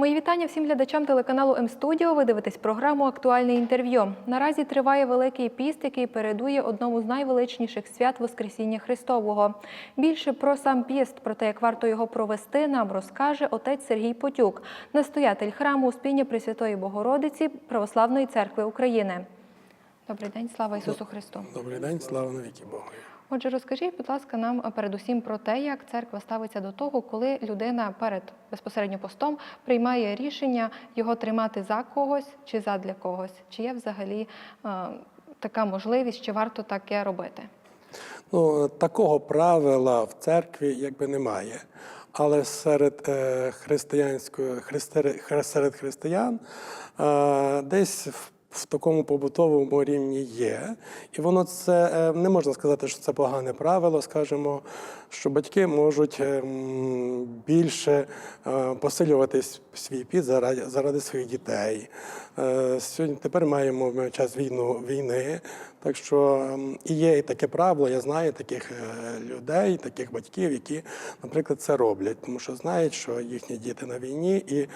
Мої вітання всім глядачам телеканалу М-студіо. Ви дивитесь програму Актуальне інтерв'ю. Наразі триває Великий піст, який передує одному з найвеличніших свят Воскресіння Христового. Більше про сам піст, про те, як варто його провести, нам розкаже отець Сергій Потюк, настоятель храму Успіння Пресвятої Богородиці Православної церкви України. Добрий день, слава Ісусу Христу! Добрий день, слава навіки Богу. Отже, розкажіть, будь ласка, нам передусім про те, як церква ставиться до того, коли людина перед безпосередньо постом приймає рішення його тримати за когось чи задля когось. Чи є взагалі е, така можливість, чи варто таке робити? Ну, такого правила в церкві якби немає. Але серед е, християнської христи- серед християн е, десь в, в такому побутовому рівні є. І воно це е, не можна сказати, що це погане правило, скажімо, що батьки можуть е, більше е, посилювати свій піт заради, заради своїх дітей. Сьогодні тепер маємо ми час війну, війни, так що і є і таке правило, я знаю таких людей, таких батьків, які, наприклад, це роблять, тому що знають, що їхні діти на війні і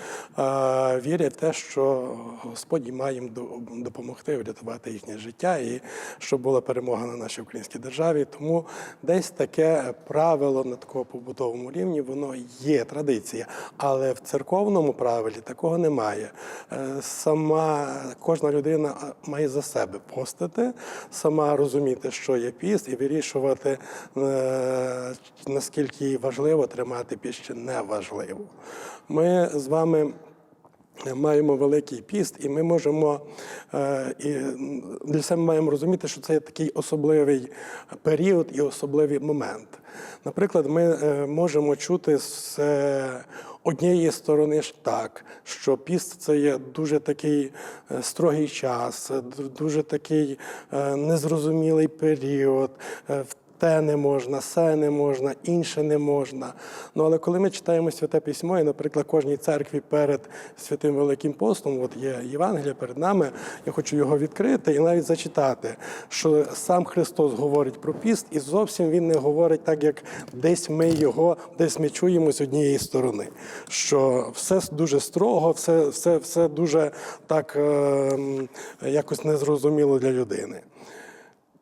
вірять в те, що Господь має їм до- допомогти врятувати їхнє життя і щоб була перемога на нашій українській державі. Тому десь таке правило на такому побутовому рівні, воно є традиція, але в церковному правилі такого немає. Е, Сама кожна людина має за себе постити, сама розуміти, що є піст, і вирішувати, е, наскільки їй важливо тримати піст чи не важливо. Ми з вами. Маємо великий піст, і ми можемо е, і для себе маємо розуміти, що це такий особливий період і особливий момент. Наприклад, ми е, можемо чути з однієї сторони так, що піст це є дуже такий е, строгий час, дуже такий незрозумілий період. Те не можна, се не можна, інше не можна. Ну але коли ми читаємо святе письмо, і, наприклад, кожній церкві перед святим Великим постом, от є Євангелія перед нами, я хочу його відкрити і навіть зачитати, що сам Христос говорить про піст, і зовсім він не говорить так, як десь ми його, десь ми чуємо з однієї сторони. Що все дуже строго, все, все, все дуже так е, якось незрозуміло для людини.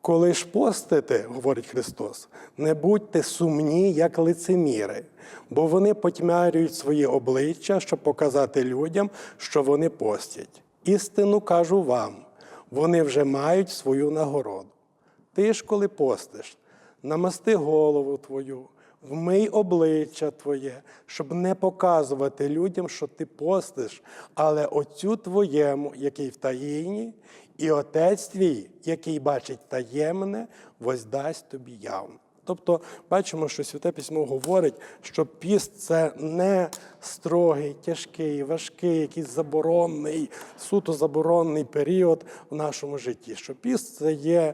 Коли ж постите, говорить Христос, не будьте сумні, як лицеміри, бо вони потьмарюють свої обличчя, щоб показати людям, що вони постять. Істину кажу вам, вони вже мають свою нагороду. Ти ж, коли постиш, намасти голову твою, вмий обличчя твоє, щоб не показувати людям, що ти постиш, але отцю твоєму, який в таїні, і отець твій, який бачить таємне, воздасть тобі явно. Тобто бачимо, що Святе Письмо говорить, що піст це не строгий, тяжкий, важкий, якийсь заборонний, суто заборонний період в нашому житті. Що піст це є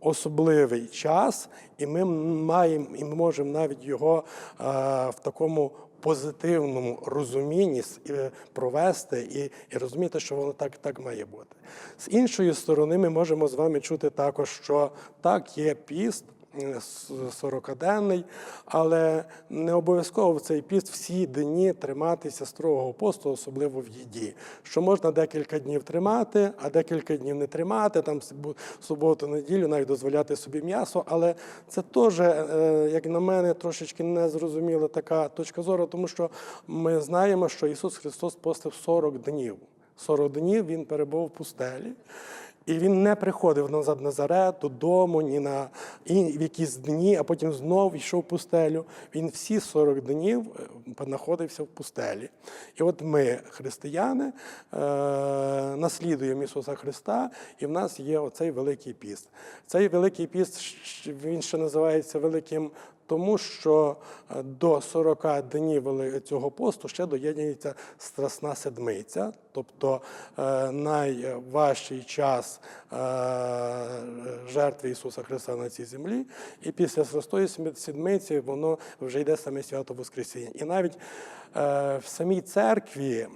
особливий час, і ми маємо і ми можемо навіть його е, в такому позитивному розумінні е, провести і, і розуміти, що воно так, так має бути. З іншої сторони, ми можемо з вами чути також, що так є піст. Е, с- 40-денний, але не обов'язково в цей піст всі дні триматися строгого посту, особливо в їді. Що можна декілька днів тримати, а декілька днів не тримати, там суботу, неділю, навіть дозволяти собі м'ясо. Але це теж, е, як на мене, трошечки незрозуміла така точка зору, тому що ми знаємо, що Ісус Христос постив 40 днів. 40 днів Він перебув в пустелі. І він не приходив назад в Назарет, додому, ні на і в якісь дні, а потім знов йшов в пустелю. Він всі 40 днів е, знаходився в пустелі. І от ми, християни, е, наслідуємо Ісуса Христа, і в нас є оцей великий піст. Цей великий піст він ще називається великим. Тому що е, до 40 днів цього посту ще доєднується Страсна седмиця, тобто е, найважчий час е, жертви Ісуса Христа на цій землі. І після Страстої седмиці воно вже йде саме свято Воскресіння. І навіть в самій церкві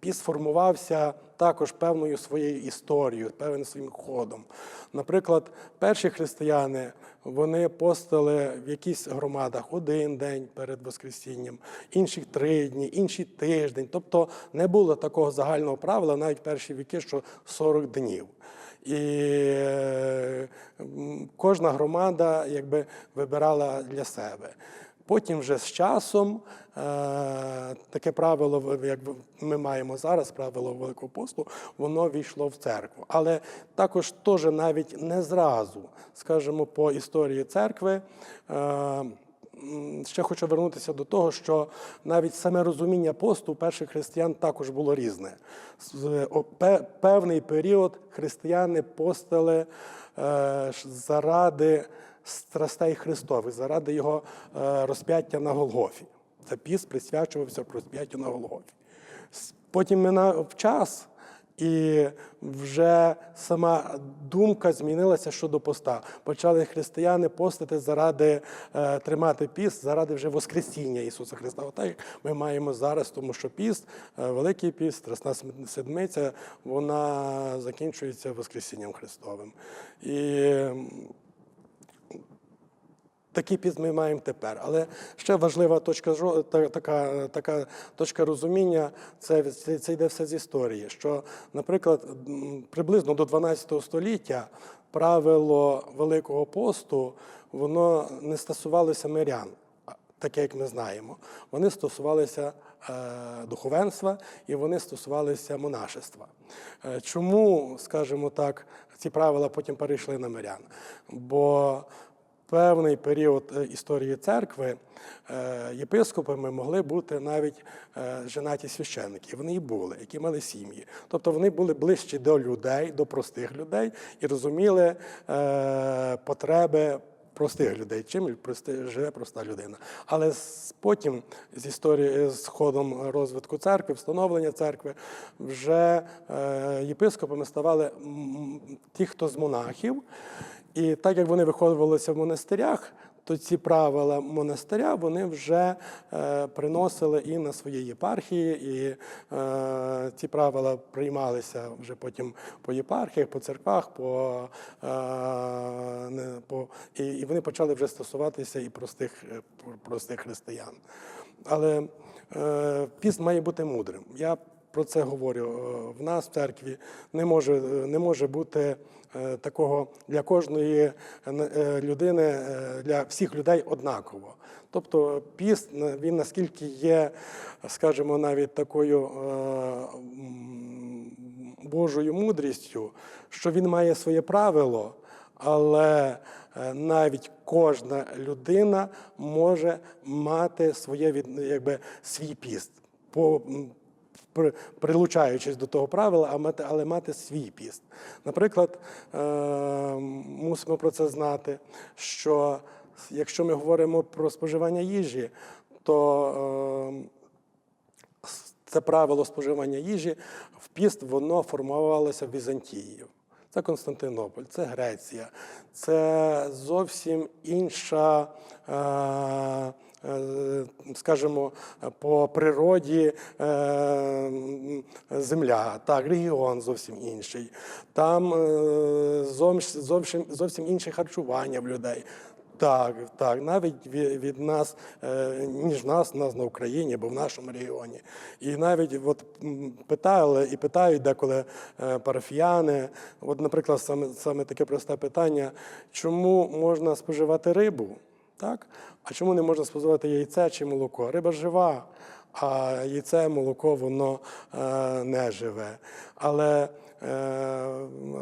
піст формувався також певною своєю історією, певним своїм ходом. Наприклад, перші християни вони постили в якісь громадах один день перед Воскресінням, інших три дні, інші тиждень. Тобто не було такого загального правила навіть перші віки, що 40 днів. І кожна громада якби вибирала для себе. Потім вже з часом е, таке правило, як ми маємо зараз, правило Великого посту, воно війшло в церкву. Але також теж навіть не зразу, скажімо, по історії церкви. е, Ще хочу вернутися до того, що навіть саме розуміння посту перших християн також було різне. Певний період християни постили е, заради страстей Христових, заради його е, розп'яття на Голгофі. Це піст присвячувався розп'яттю на Голгофі. Потім минав час, і вже сама думка змінилася щодо поста. Почали християни постити заради е, тримати піст, заради вже Воскресіння Ісуса Христа. Отак ми маємо зараз, тому що піст, е, Великий піст, Страсна Седмиця, вона закінчується Воскресінням Христовим. І Такий піст ми маємо тепер. Але ще важлива точка така, така точка розуміння це, це, це йде все з історії. Що, наприклад, приблизно до 12 століття правило Великого посту воно не стосувалося мирян, таке як ми знаємо. Вони стосувалися е, духовенства і вони стосувалися монашества. Е, Чому, скажімо так, ці правила потім перейшли на мирян? Бо певний період е, історії церкви е, єпископами могли бути навіть е, женаті священники. Вони і були, які мали сім'ї. Тобто вони були ближчі до людей, до простих людей і розуміли потреби. Простих людей, чим живе проста людина. Але потім з історії з ходом розвитку церкви, встановлення церкви, вже єпископами ставали ті, хто з монахів. І так як вони виховувалися в монастирях, то ці правила монастиря вони вже е, приносили і на свої єпархії, і е, ці правила приймалися вже потім по єпархіях, по церквах, по, е, не, по, і, і вони почали вже стосуватися і простих, е, простих християн. Але е, піст має бути мудрим. Я про це говорю. Е, В нас в церкві не може, не може бути е, такого для кожної е, е, людини, е, для всіх людей однаково. Тобто піст е, він наскільки є, скажімо, навіть такою е, Божою мудрістю, що він має своє правило, але е, навіть кожна людина може мати своє якби, свій піст. По, прилучаючись до того правила, але мати свій піст. Наприклад, е, мусимо про це знати, що якщо ми говоримо про споживання їжі, то е, це правило споживання їжі в піст воно формувалося в Візантії. Це Константинополь, це Греція, це зовсім інша, е, скажімо, по природі е, земля, так, регіон зовсім інший. Там е, зовсім, зовсім інше харчування в людей. Так, так, навіть від, нас, е, ніж нас, нас на Україні або в нашому регіоні. І навіть от питали і питають деколи е, парафіяни. От, наприклад, саме, саме таке просте питання: чому можна споживати рибу? Так? А чому не можна споживати яйце чи молоко? Риба жива, а яйце, молоко, воно е, не живе. Але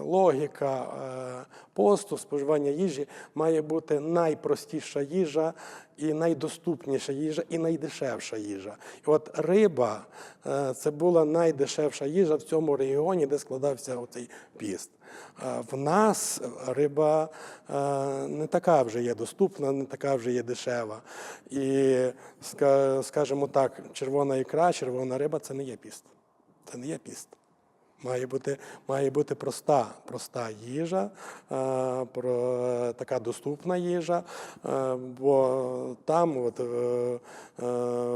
логіка е, посту, споживання їжі має бути найпростіша їжа і найдоступніша їжа, і найдешевша їжа. І от риба е, це була найдешевша їжа в цьому регіоні, де складався оцей піст. Е, В нас риба е, не така вже є доступна, не така вже є дешева. І, скажімо так, червона ікра, червона риба це не є піст. Це не є піст. Має бути, має бути проста, проста їжа, е, про, така доступна їжа, е, бо там, от, е, е,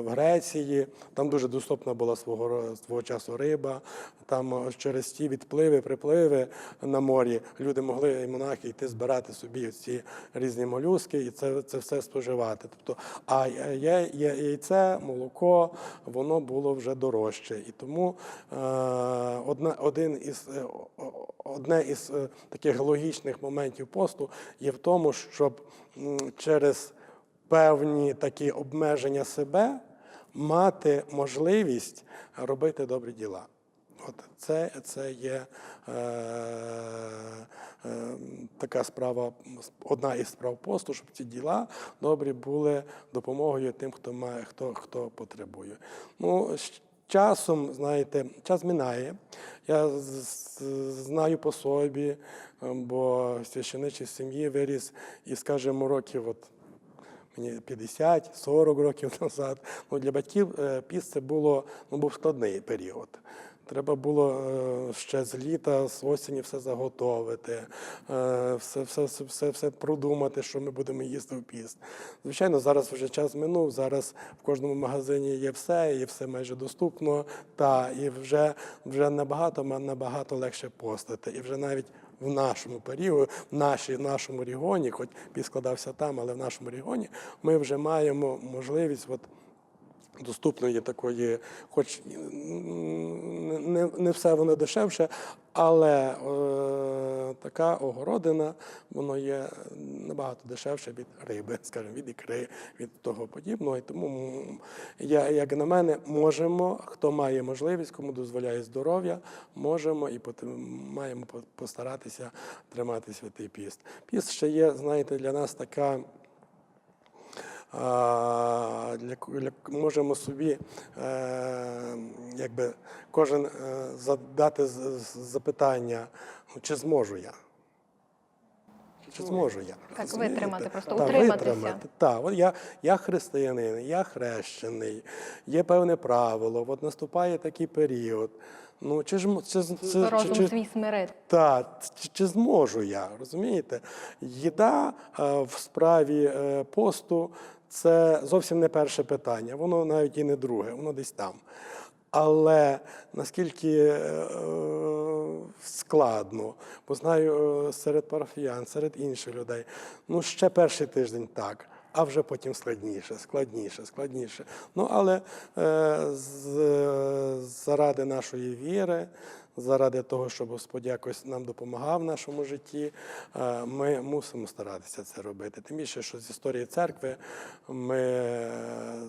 в Греції, там дуже доступна була свого, свого часу риба. Там через ті відпливи, припливи на морі люди могли і монахи йти збирати собі ці різні молюски і це, це все споживати. Тобто, а є, є яйце, молоко, воно було вже дорожче. І тому е, одна, один із, е, одне із е, таких логічних моментів посту є в тому, щоб через певні такі обмеження себе мати можливість робити добрі діла. От це, це є е, е, така справа, одна із справ посту, щоб ці діла добрі були допомогою тим, хто має, хто, хто потребує. Ну, часом, знаєте, час минає. Я знаю по собі, е, бо в сім'ї виріс і, скажімо, років от мені 50-40 років назад. Ну, для батьків піс це було, ну, був складний період. Треба було е, ще з літа, з осені все заготовити, е, все, все, все, все, все продумати, що ми будемо їсти в піст. Звичайно, зараз вже час минув, зараз в кожному магазині є все, і все майже доступно, та і вже, вже набагато, набагато легше постати. І вже навіть в нашому періоді, в нашій, в нашому регіоні, хоч піст складався там, але в нашому регіоні ми вже маємо можливість. От, доступної такої, хоч не, не все воно дешевше, але е, така огородина, воно є набагато дешевше від риби, скажімо, від ікри, від того подібного. І тому я, як на мене, можемо, хто має можливість, кому дозволяє здоров'я, можемо і маємо по- постаратися тримати святий піст. Піст ще є, знаєте, для нас така. Для, для, можемо собі, е, якби кожен е, задати запитання, ну, чи зможу я? Чи зможу я? Так, Розумієте? витримати, просто Так, утриматися. витримати. Так, от я, я християнин, я хрещений, є певне правило, от наступає такий період. Ну, чи ж чи, чи, Розум чи, свій смирити. так, чи, чи зможу я, розумієте? Їда е, в справі е, посту це зовсім не перше питання, воно навіть і не друге, воно десь там. Але наскільки е, е, складно, бо знаю е, серед парафіян, серед інших людей, ну ще перший тиждень так, а вже потім складніше, складніше, складніше. Ну але е, з, заради нашої віри, заради того, щоб Господь якось нам допомагав в нашому житті, е, ми мусимо старатися це робити. Тим більше, що з історії церкви ми е,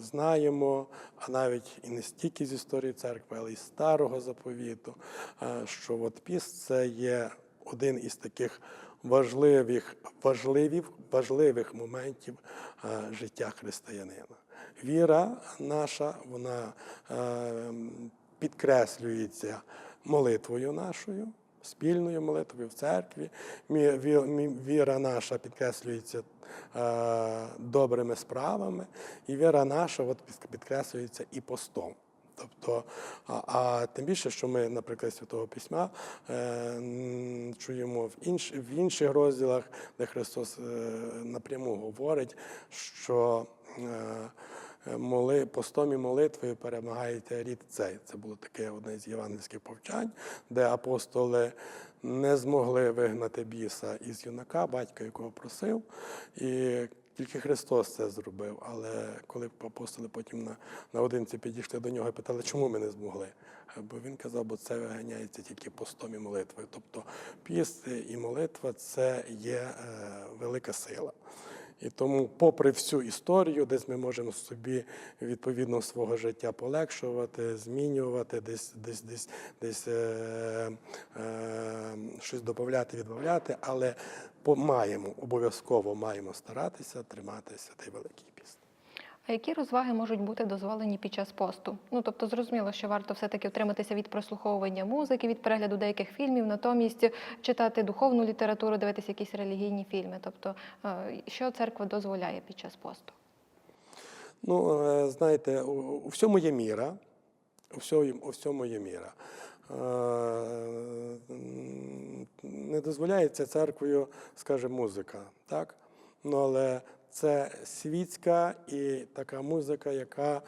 знаємо, а навіть і не стільки з історії церкви, але й старого заповіту, е, що от піст це є один із таких важливих, важливих, важливих моментів е, життя християнина. Віра наша, вона е, підкреслюється молитвою нашою, спільною молитвою в церкві. Віра наша підкреслюється е, добрими справами, і віра наша от підкреслюється і постом. Тобто, а, а тим більше, що ми, наприклад, Святого Письма е, чуємо в, інш, в інших розділах, де Христос е, напряму говорить, що е, моли, постом і молитвою перемагаєте рід цей. Це було таке одне з євангельських повчань, де апостоли не змогли вигнати біса із юнака, батька якого просив. І тільки Христос це зробив. Але коли апостоли потім на, наодинці підійшли до нього і питали, чому ми не змогли? Бо він казав, бо це виганяється тільки постом і молитвою. Тобто піст і молитва це є е, велика сила. І тому, попри всю історію, десь ми можемо собі відповідно свого життя полегшувати, змінювати, десь десь десь десь е, е, щось додати, відбавляти, але маємо обов'язково маємо старатися тримати святий Великий Піст. А які розваги можуть бути дозволені під час посту? Ну тобто, зрозуміло, що варто все-таки втриматися від прослуховування музики, від перегляду деяких фільмів, натомість читати духовну літературу, дивитися якісь релігійні фільми. Тобто, е, що церква дозволяє під час посту? Ну, е, знаєте, у, у всьому є міра. У всьому, у всьому є міра. М, не дозволяється церквою, скажімо, музика. Так? Ну, але це світська і така музика, яка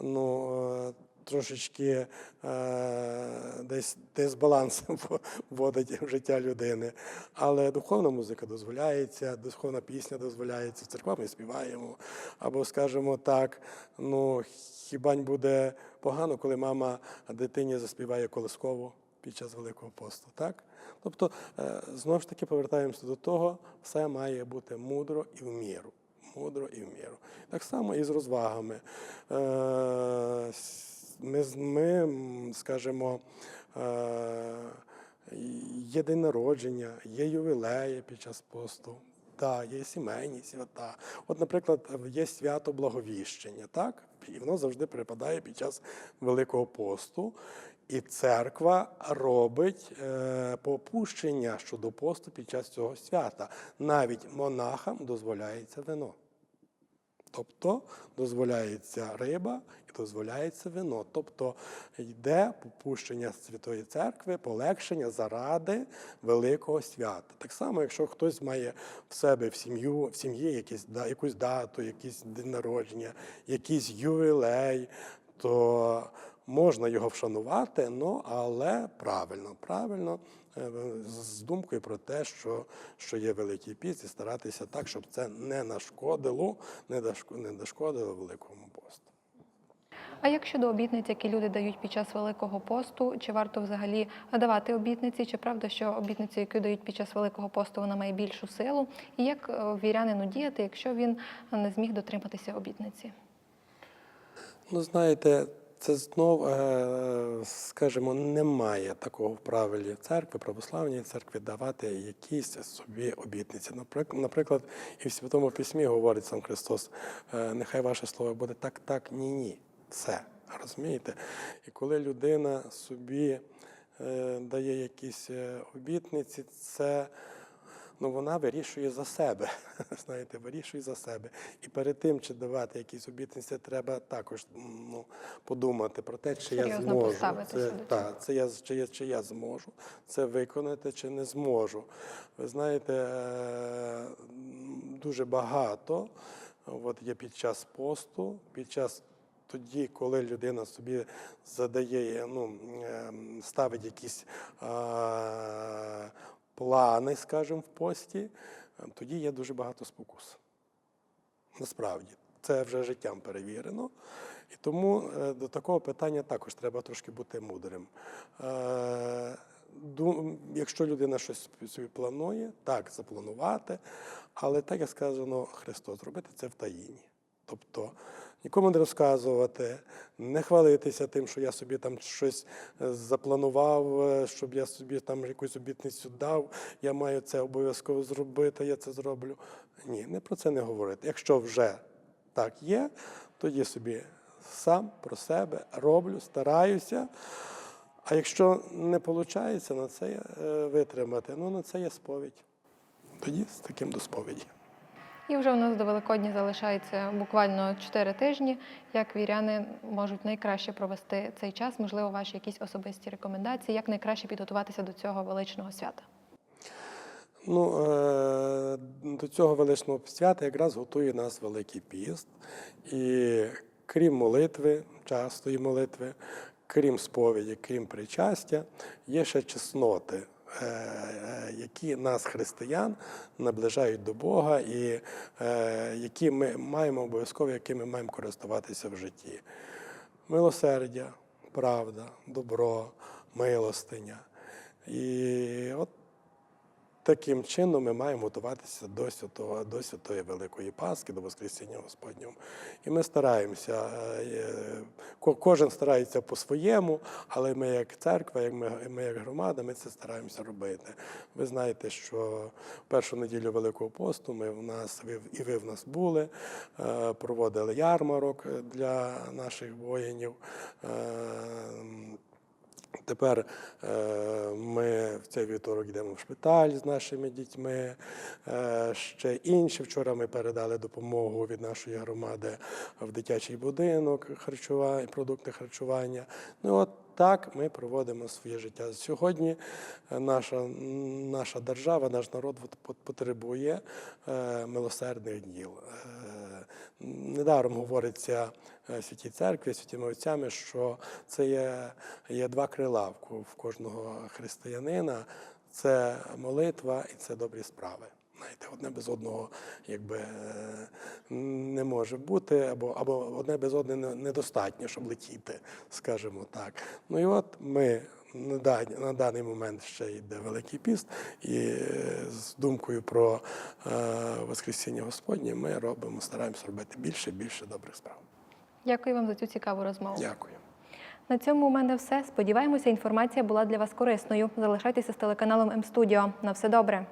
ну, е, трошечки е, десь дисбаланс вводить в життя людини. Але духовна музика дозволяється, духовна пісня дозволяється, в церквах ми співаємо. Або, скажімо так, ну хіба буде погано, коли мама дитині заспіває колискову під час Великого посту, так? Тобто, е, знову ж таки повертаємося до того, все має бути мудро і в міру. Мудро і в міру. Так само і з розвагами. Е, Ми, ми скажімо, е, є день народження, є ювілеї під час посту. Так, є сімейні свята. От, наприклад, є свято Благовіщення, так? І воно завжди припадає під час Великого посту. І церква робить е, попущення щодо посту під час цього свята. Навіть монахам дозволяється вино. Тобто дозволяється риба і дозволяється вино. Тобто йде попущення Святої Церкви, полегшення заради великого свята. Так само, якщо хтось має в себе в сім'ю, в сім'ї якісь, да- якусь дату, якийсь день народження, якийсь ювілей, то можна його вшанувати, ну, але правильно, правильно, е, з думкою про те, що, що є Великий піст, і старатися так, щоб це не нашкодило, не дошкодило Великому посту. А як щодо обітниць, які люди дають під час Великого посту, чи варто взагалі давати обітниці? Чи правда, що обітницю, яку дають під час Великого посту, вона має більшу силу? І як е, вірянину діяти, якщо він не зміг дотриматися обітниці? Ну, знаєте, це знов, е, скажімо, немає такого в правилі церкви, православній церкві давати якісь собі обітниці. Наприклад, і в Святому Письмі говорить сам Христос, е, нехай ваше слово буде так, так, ні, ні. Все. Розумієте? І коли людина собі е, дає якісь обітниці, це ну, вона вирішує за себе. Знаєте, вирішує за себе. І перед тим, чи давати якісь обітниці, треба також ну, подумати про те, чи я зможу. Це, та, це я, чи, я, чи я зможу це виконати, чи не зможу. Ви знаєте, е, дуже багато от є під час посту, під час тоді, коли людина собі задає, ну, ем, ставить якісь а, плани, скажімо, в пості, е, тоді є дуже багато спокус. Насправді, це вже життям перевірено. І тому е, до такого питання також треба трошки бути мудрим. Е, Якщо людина щось собі планує, так, запланувати, але так як сказано Христос, зробити це в таїні. Тобто нікому не розказувати, не хвалитися тим, що я собі там щось е, запланував, е, щоб я собі там якусь обітницю дав, я маю це обов'язково зробити, я це зроблю. Ні, не про це не говорити. Якщо вже так є, тоді собі сам про себе роблю, стараюся. А якщо не виходить на це е, витримати, ну на це є сповідь. Тоді з таким до сповіді. І вже у нас до Великодня залишається буквально 4 тижні. Як віряни можуть найкраще провести цей час? Можливо, ваші якісь особисті рекомендації, як найкраще підготуватися до цього величного свята? Ну, е, до цього величного свята якраз готує нас Великий піст. І крім молитви, частої молитви, крім сповіді, крім причастя, є ще чесноти, які нас, християн, наближають до Бога і е, які ми маємо обов'язково, якими маємо користуватися в житті. Милосердя, правда, добро, милостиня. І от Таким чином ми маємо готуватися до святого, до святої Великої Пасхи, до Воскресіння Господнього. І ми стараємося, е, ко- кожен старається по-своєму, але ми як церква, як ми, ми як громада, ми це стараємося робити. Ви знаєте, що першу неділю Великого посту ми в нас, і ви в нас були, е, проводили ярмарок для наших воїнів. Тепер е, ми в цей вівторок йдемо в шпиталь з нашими дітьми. Е, ще інші. Вчора ми передали допомогу від нашої громади в дитячий будинок харчування, продукти харчування. Ну от Так, ми проводимо своє життя. Сьогодні е, наша, наша держава, наш народ от пот- потребує милосердних діл. Недаром говориться е, святій церкві, святими отцями, що це є, є два крила в кожного християнина: це молитва і це добрі справи. Знаєте, одне без одного якби е, не може бути, або, або одне без одне не- недостатньо, щоб летіти, скажімо так. Ну і от ми на даний, на даний момент ще йде Великий піст, і е, з думкою про е, Воскресіння Господнє ми робимо, стараємося робити більше і більше добрих справ. Дякую вам за цю цікаву розмову. Дякую. На цьому у мене все. Сподіваємося, інформація була для вас корисною. Залишайтеся з телеканалом М-Студіо. На все добре.